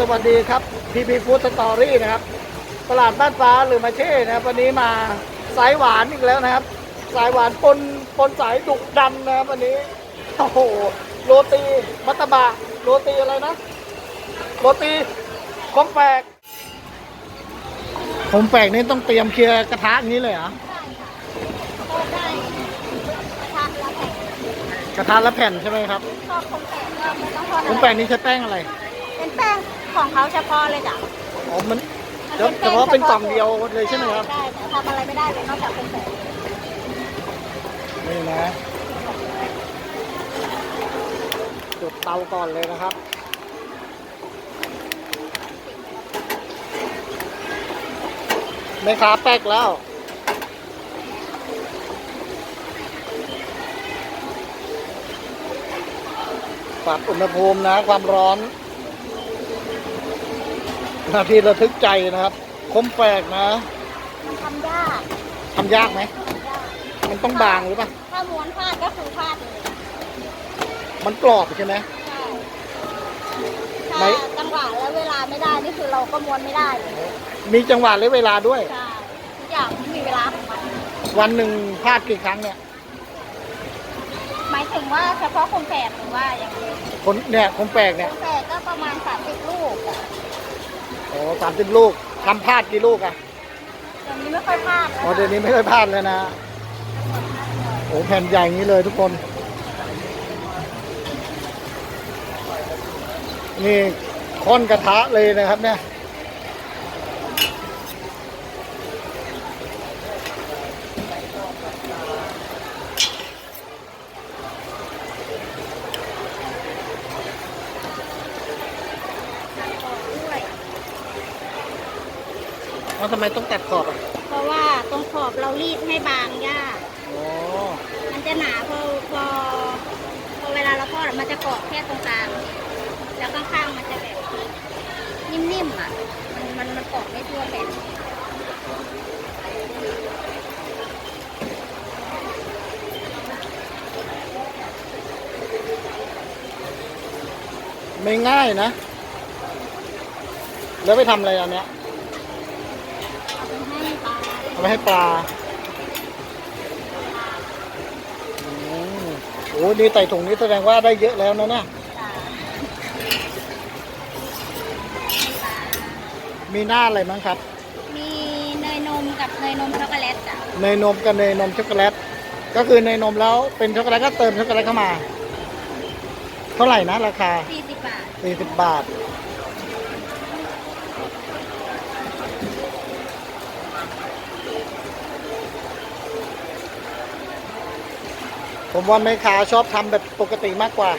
ราบสวัสดีครับพีพีฟู้ดสตอรี่นะครับ ตลาดบ้านฟ้าหรือมาเช่นะครับ วันนี้มาสายหวานอีกแล้วนะครับ สายหวานปนปนสายดุดำนะครับวันนี้โอ้โหโรตีมัตตบะโรตีอะไรนะโรตีคมแปลกคมแปลกนี่ต้องเตรียมเคลียร์กระทะอย่างนี้เลยเหรอก็ได้ทานแล้วแต่กระทะละแผ่นใช่ไหมครับชอบคมแปะก็ไม่ต้องทอดคมแปลกนี่ใช้แป้งอะไร เป็นแป้ง ของเขาเฉพาะเลยจ้ะอ๋อมันเฉพาะเป็นกล่องเดียวเลยใช่ไหมครับได้แต่ทำอะไรไม่ได้เลยนอกจากคมแปะนี่นะจุดเตาก่อนเลยนะครับไม่ค้าแป๊กแล้วปรับอุณหภูมินะความร้อน นาทีระทึกใจนะครับ คมแปลกนะมันทำยากทำยากไหมทำยากมันต้องบางหรือเปล่า ถ้าม้วนพลาดก็คือพลาดเลยมันกรอบใช่ไหมใช่ไหนถ้าจังหวะและเวลาไม่ได้นี่คือเราก็ม้วนไม่ได้เลยมีจังหวะและเวลาด้วย ใช่ทุกอย่างไม่มีเวลาของมัน วันหนึ่งพลาดกี่ครั้งเนี่ย หมายถึงว่าเฉพาะคมแปะหรือว่าอย่างนี้คนเนี่ยคมแปลกคเนี่ยมแปะก็ประมาณ30ลูกอะโอ้สามสิบลูกทำพลาดกี่ลูกอะเดี๋ยวนี้ไม่ค่อยพลาดแล้วอ๋อเดี๋ยวนี้ไม่ค่อยพลาดเลยนะโอ้แผ่นใหญ่อย่างนี้เลยทุกคน นี่ค้อนกระทะเลยนะครับเนี่ยด้วย ทำไมต้องตัดขอบอะเพราะว่าตรงขอบเรารีดให้บางยากอ๋อมันจะหนาพอพอพอเวลาเราทอดอะมันจะกรอบแค่ตรงกลางแล้วข้างๆมันจะแบบนิ่มๆอะ มันมันมันกรอบไม่ทั่วแผ่นไม่ง่ายนะ แล้วไปทำอะไรอันเนี้ย เอาไปให้ปลาเอาไปให้ปลาอืมโอ้นี่ใส่ถุงนี้แสดงว่าได้เยอะแล้วนะเนี่ยจ้ะมีหน้าอะไรมั้งครับ มีเนยนมกับเนยนมช็อกโกแลตจ้ะเนยนมกับเนยนมช็อกโกแลต ก็คือเนยนมแล้วเป็นช็อกโกแลตก็เติมช็อกโกแลตเข้ามา เท่าไหร่นะราคา40บาท40บาท ผมว่าแม่ค้าชอบทำแบบปกติมากกว่า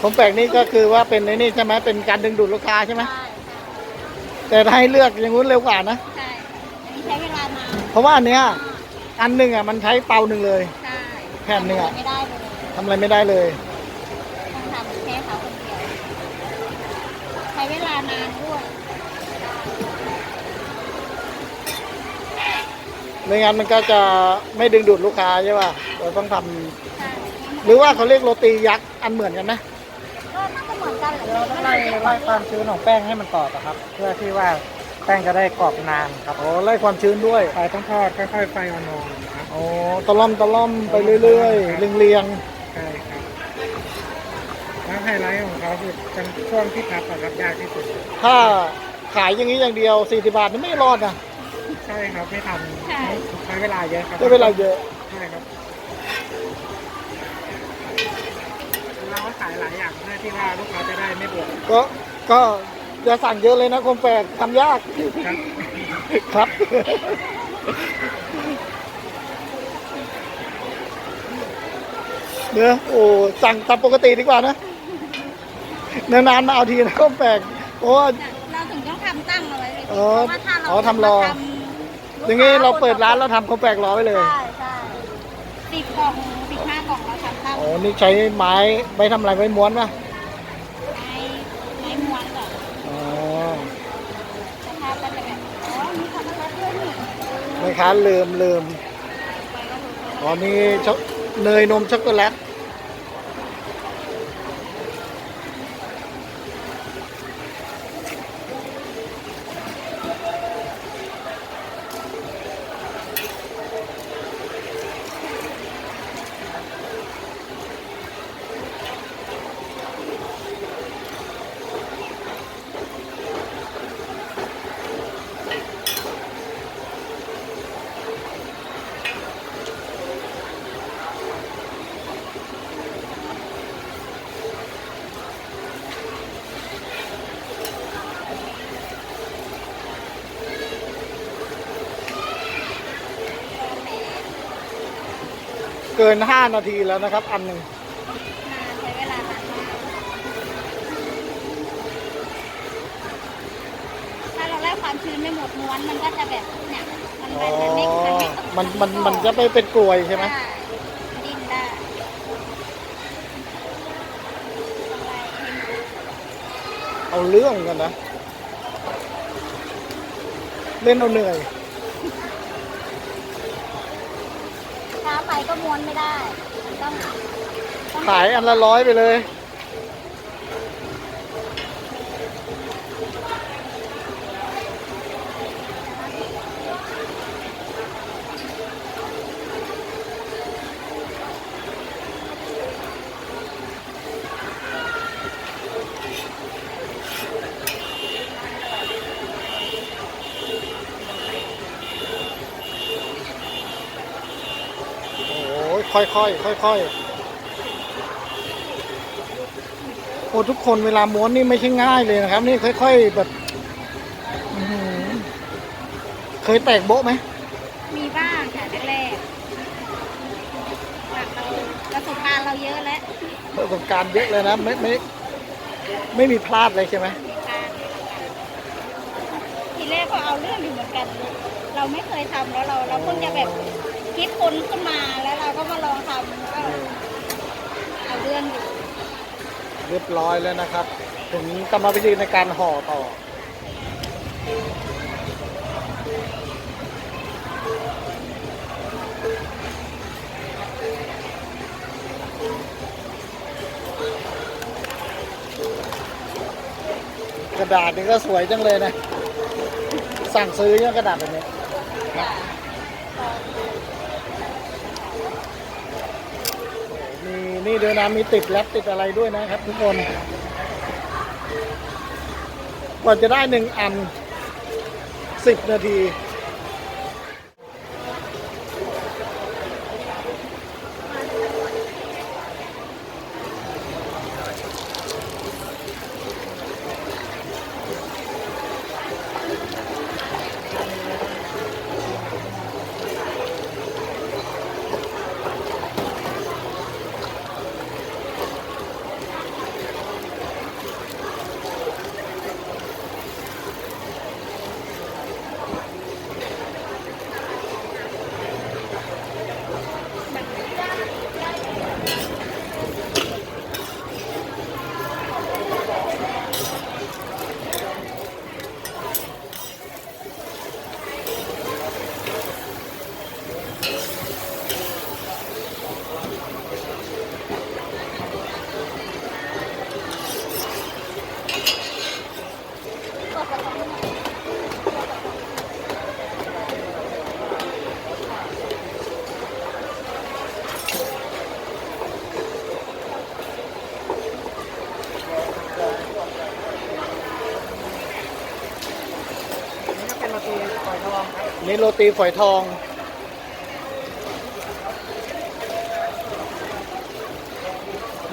ผมแปลกนี่ก็คือว่าเป็นในนี่ใช่ไหมเป็นการดึงดูดลูกค้าใช่ไหมใช่แต่ถ้าให้เลือกอย่างนู้นเร็วกว่านะใช่อันนี้ใช้เวลานานเพราะว่าอันเนี้ยอันหนึ่งอะมันใช้เตาหนึ่งเลยใช่แผ่นหนึ่งอะทำอะไรไม่ได้เลยทำอะไรไม่ได้เลยต้องทำแค่เขาคนเดียวใช้เวลานานด้วยไม่งั้นมันก็จะไม่ดึงดูดลูกค้าใช่ป่ะ เราต้องทำใช่หรือว่าเขาเรียกโรตียักษ์อันเหมือนกันไหมก็น่าจะเหมือนกันแหละเราต้องไล่ไล่ความชื้นของแป้งให้มันกรอบอะครับ เพื่อที่ว่าแป้งจะได้กรอบนานครับอ๋อไล่ความชื้นด้วยไฟต้องทอดค่อยๆไฟอ่อนๆนะครับอ๋อตะล่อมตะล่อมไปเรื่อยๆเรียงใช่ครับ แล้วไฮไลท์ของเขาคือจังช่วงที่พับอะครับยากที่สุด ๆถ้าขายอย่างนี้อย่างเดียว40บาทนี่ไม่รอดนะใช่ครับไม่ทำใช้เวลาเยอะครับใช้เวลาเยอะ ใช่ครับ ขายหลายอย่างเพื่อที่ว่าลูกค้าจะได้ไม่บ่นก็ก็อย่าสั่งเยอะเลยนะคมแปลกทำยากครับครับ เนื้อโอ้สั่งตามปกติดีกว่านะนานๆมาเอาทีนะคมแปลกเพราะว่าเราถึงต้องทำตั้งเอาไว้เลยอ๋อเพราะว่าถ้าเราอ๋อทำรอทำอย่างนี้เราเปิดร้านเราทำคมแปลกรอไว้เลย ใช่ใช่สิบกล่องสิบห้ากล่อง เราทำตั้งโอ้นี่ใช้ไม้ไม้ทำอะไรไม้ม้วนป่ะไม้ไม้ม้วนก่อนอ๋อสภาพก็จะแบบอ๋อมีช็อกโกแลตด้วยนี่ไม่ค้าลืมลืมไปก็คืออ๋อนี่ช็อกเนยนมช็อกโกแลต กินห้านาทีแล้วนะครับ อันหนึ่งนานใช้เวลานานมากถ้าเราไล่ความชื้นไม่หมดม้วนมันก็จะแบบเนี่ยมันอ๋อมันไม่มันไม่มันมันมันจะไม่เป็นกลวยใช่ไหมด้ดิ้นได้ต้องไล่ให้หมดเอาเรื่องกันนะ เล่นเอาเหนื่อย ช้าไป ก็ม้วนไม่ได้ต้องต้องขายอันละร้อยไปเลย โอ้ยค่อยๆค่อยๆโอ้ทุกคนเวลาม้วนนี่ไม่ใช่ง่ายเลยนะครับ นี่ค่อย ๆ แบบอื้อหือเคยแตกโบ๊ะไหมมีบ้างค่ะแรกๆหลักเราประสบการณ์เราเยอะแล้วประสบการณ์เยอะเลยนะไม่ไม่ไม่มีพลาดเลยใช่ไหมมีการทีแรกก็เอาเรื่องอยู่เหมือนกัน เราไม่เคยทำแล้วเราเราเพิ่งจะแบบ คิดคนขึ้นมาแล้วเราก็มาลองทำก็เอาเรื่องอยู่เรียบร้อยแล้วนะครับ ถึงกรรมวิธีในการห่อต่อ กระดาษนี่ก็สวยจังเลยนะ สั่งซื้อยังกระดาษแบบนี้มี นี่ด้วยนะมีติดแรปติดอะไรด้วยนะครับ ทุกคนกว่าจะได้หนึ่งอันสิบนาที อยทองครับนี่โรตีฝอยทอง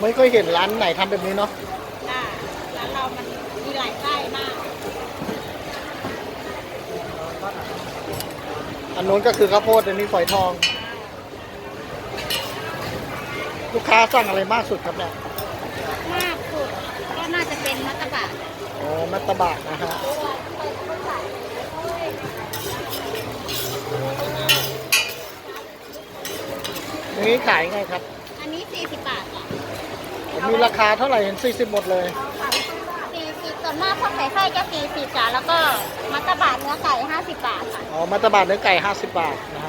ไม่ค่อยเห็นร้านไหนทำแบบนี้เนาะค่ะร้านเรามันมีหลายไส้มาก อันนู้นก็คือข้าวโพดอันนี้ฝอยทอง ลูกค้าสั่งอะไรมากสุดครับเนี่ยมากสุดก็น่าจะเป็นมัตตบะ อ๋อมัตตบะนะฮะอย่าง นี้ขายไงครับ อันนี้ 40 บาทค่ะมีราคาเท่าไหร่เห็น40หมดเลย 40ส่วนมากพวกไก่ไส้จะ40จ้ะแล้วก็มัตตบะเนื้อไก่ 50 บาทค่ะ อ๋อ มัตตบะเนื้อไก่ 50 บาทนะฮะ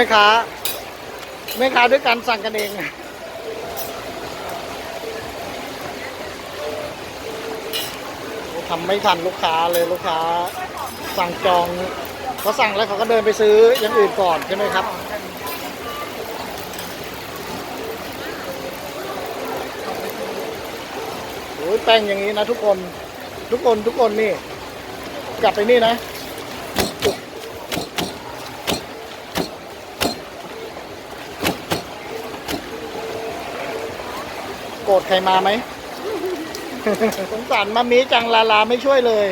ม่ค้าแม่ค้าด้วยกันสั่งกันเองทำไม่ทันลูกค้าเลยลูกค้า สั่งจองเขาสั่งแล้วเขาก็เดินไปซื้ออย่างอื่นก่อนใช่ไหมครับโอ้ยแป้งอย่างนี้นะทุกคนทุกคนทุกคนนี่ กลับไปนี่นะโกรธ ใครมาไหม สงสารมามีจังลาลาไม่ช่วยเลย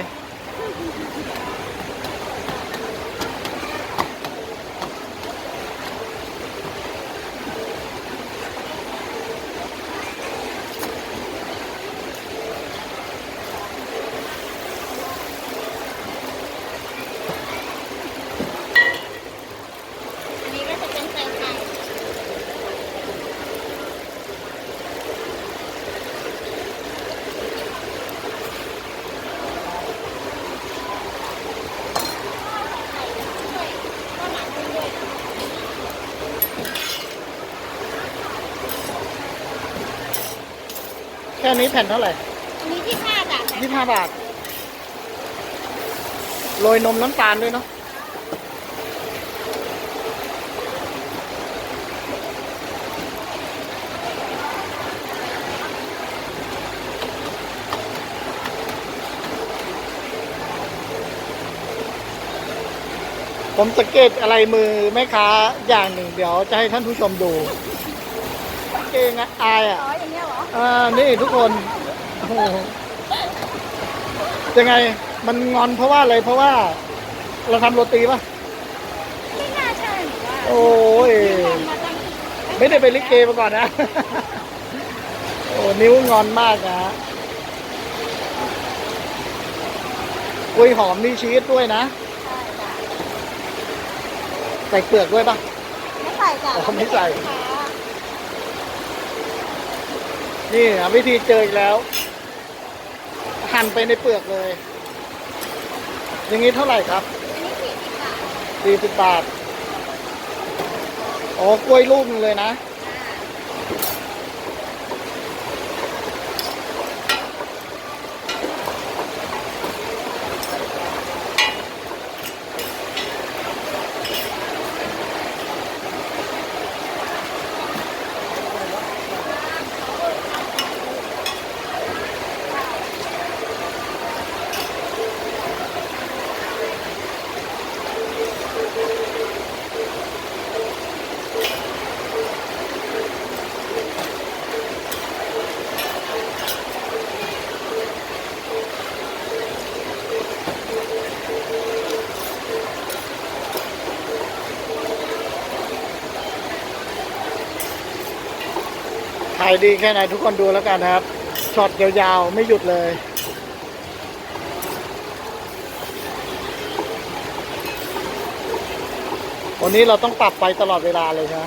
อันนี้ก็จะเป็นใส่ไข่ แค่นี้แผ่นเท่าไหร่อันนี้ที่ห้าบาทค่ะยี่ห้าบาท โรยนมน้ำตาลด้วยเนาะ ผมสังเกตอะไรมือแม่ค้าอย่างหนึ่ง เดี๋ยวจะให้ท่านผู้ชมดู เก่งอะอายอะอ๋ออย่างเงี้ยเหรออ่านี่ทุกคนโอ้โหยังไงมันงอนเพราะว่าอะไรเพราะว่า เราทำโรตีป่ะ ไม่น่าใช่หรือว่าโอ้ยทำมาตั้งไม่ได้ไปนลิเกมาก่อนนะ โอ้นิ้วงอนมากนะฮะกล้วยหอมนี่ชีสด้วยนะ ใช่จ้ะใส่เปลือกด้วยป่ะ ไม่ใส่จ้ะอ๋อไม่ใส่ ค่ะ นี่วิธีเจออีกแล้ว หั่นไปในเปลือกเลย อย่างนี้เท่าไหร่ครับอันนี้สี่สิบบาทสี่สิบบาท อ๋อกล้วยลูกหนึงเลยนะายดีแค่ไหนทุกคนดูแล้วกันนะครับช็อตยาวๆ ไม่หยุดเลย วันนี้เราต้องปรับไปตลอดเวลาเลยครับไหม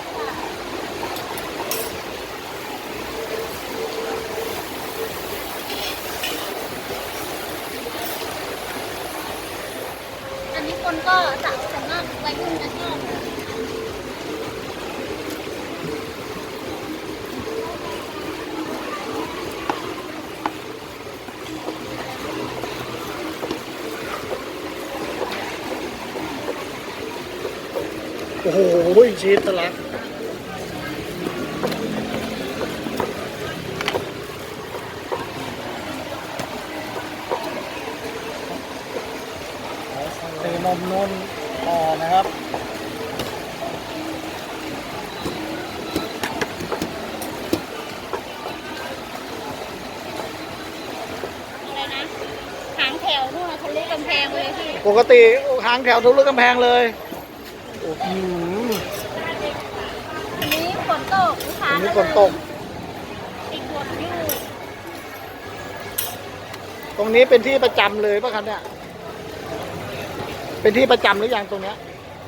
อันนี้คนก็สั่งส่วนมากวัยรุ่นจะชอบ โอ้โหชีสทะลักเทนมนุ่นต่อนะครับอะไรนะหางแถวนู่นน่ะทะลุกำแพงเลยพี่ ปกติหางแถวทะลุกำแพงเลยโอ้โหอันนี้ฝนตกลูกค้าอันนี้ก็ฝนตก ติดบทอยู่ตรงนี้เป็นที่ประจำเลยป่ะครับเนี่ย เป็นที่ประจำหรือยังตรงเนี้ย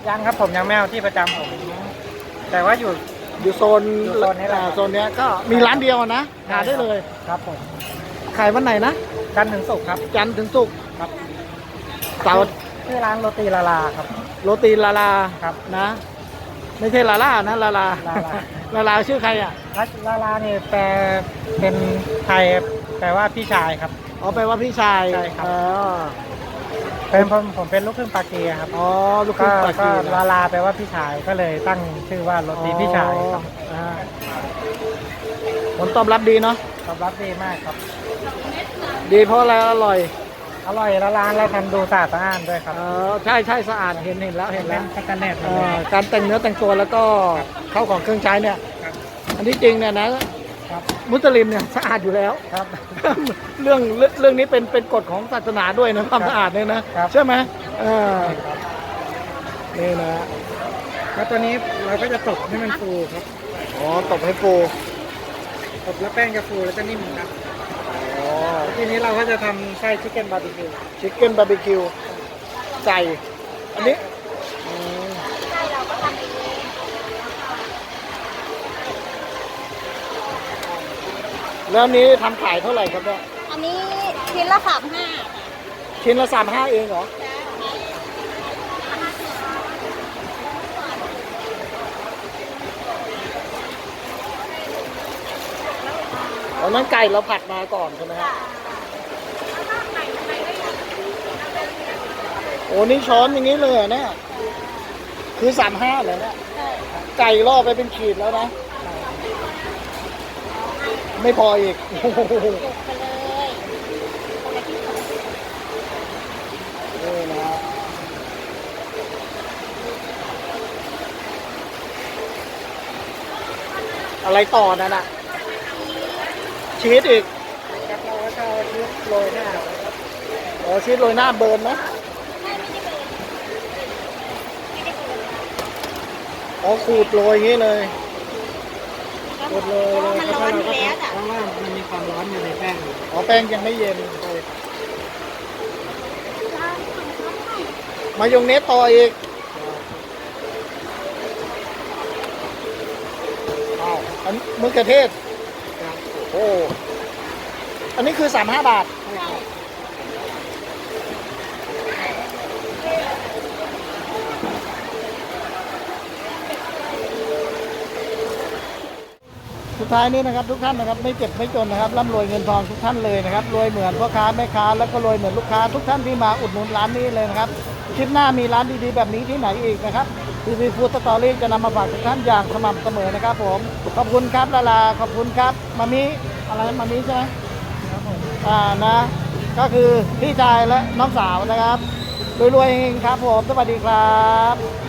ยังครับผมยังไม่เอาที่ประจำผม แต่ว่าอยู่ อยู่โซนอยู่โซนนี้แหละ อ่าโซนเนี้ยก็มีร้านเดียวอะนะหาได้เลย ครับผมขายวันไหนนะ จันทร์ถึงศุกร์ครับ จันทร์ถึงศุกร์ครับ เสาร์ชื่อร้านโรตีลาลาครับ โรตีลาลาครับนะ ไม่ใช่ลาล่านะลาลาลาลา ลาลาชื่อใครอะรัชลาลาเนี่ยแปลเป็นไทยแปลว่าพี่ชายครับ อ๋อแปลว่าพี่ชายใช่ครับ อ๋อเป็นผมผมเป็นลูกครึ่งปากีครับอ๋อลูกครึ่ก็งปาก็กีลาลาแปลว่าพี่ชายก็เลยตั้งชื่อว่าโรตีพี่ชายครับอ๋ออ่าผลตอบรับดีเนาะตอบรับดีมากครับ ดีเพราะอะไรอร่อย อร่อยละลานและทำดูสะอาดสะอ้านด้วยครับเออใช่ใช่สะอาดเห็นเห็นแล้วเห็นเป็แล้นวสแตนเลสเอ่อการแต่งเนื้อแต่งตัวแล้วก็เข้าของเครื่องใช้เนี่ย ครับอันที่จริงเนี่ยนะ ครับมุสลิมเนี่ยสะอาดอยู่แล้ว ครับ เรื่องเรื่องเรื่องนี้เป็นเป็นกฎของศาสนาด้วยนะความครับสะอาดเนี่ยนะครับ ใช่ไหมเออนี่นะแล้วตัวนี้เราก็จะตบให้มันฟูครับอ๋อตบให้ฟูตบแล้วแป้งจะฟูแล้วจะนิ่มครับอ๋อ ทีนี้เราก็จะทำไส้ชิคเก้นบาร์บีคิวชิคเก้นบาร์บีคิวไก่อันนี้อืมใช่เราก็ทำเองแล้วอันนี้ทำขายเท่าไหร่ครับเนี่ยอันนี้ชิ้นละสามห้าชิ้นละสามห้าเองเหรอต อนนั้นไก่เราผัดมาก่อนใช่ไหมครับโอ้นี่ช้อนอย่างนี้เลยเหรอเนี่ย คือสามห้าเลยเนี่ยใช่ไก่ล่อไปเป็นขีดแล้วนะ ไม่พออีกโอ้โหจบไปเลยคนละที่สองนี่นะฮะอะไรต่อนั่นน่ะ ชีสอีกครับเราก็จะเอาชีสโรยหน้าไว้ครับอ๋อชีสโรยหน้าเบิร์นไหมไม่ไม่ได้เบิร์นไม่ได้เบิร์นอ๋อขูดโรยอย่างนี้เลยก็เพราะว่ามันร้อนอยู่แล้วจ้ะเพราะว่ามันมีความร้อนอยู่ในแป้งอยู่อ๋อแป้งยังไม่เย็นมายองเนสต่ออีกอ้าวอันมะเขือเทศครับ โอ้อันนี้คือ 35 บาท สุดท้ายนี้นะครับทุกท่านนะครับไม่เจ็บไม่จนนะครับร่ำรวยเงินทองทุกท่านเลยนะครับรวยเหมือนพ่อค้าแม่ค้าแล้วก็รวยเหมือนลูกค้าทุกท่านที่มาอุดหนุนร้านนี้เลยนะครับคลิปหน้ามีร้านดีๆแบบนี้ที่ไหนอีกนะครับทีวีฟู้ดสตอรี่จะนำมาฝากทุกท่านอย่างสม่ำเสมอนะครับผม ขอบคุณครับลาลาขอบคุณครับมามิอะไรมามิใช่ไหมครับผมอ่านะ ก็คือพี่ชายและน้องสาวนะครับรวยๆเองครับผมสวัสดีครับ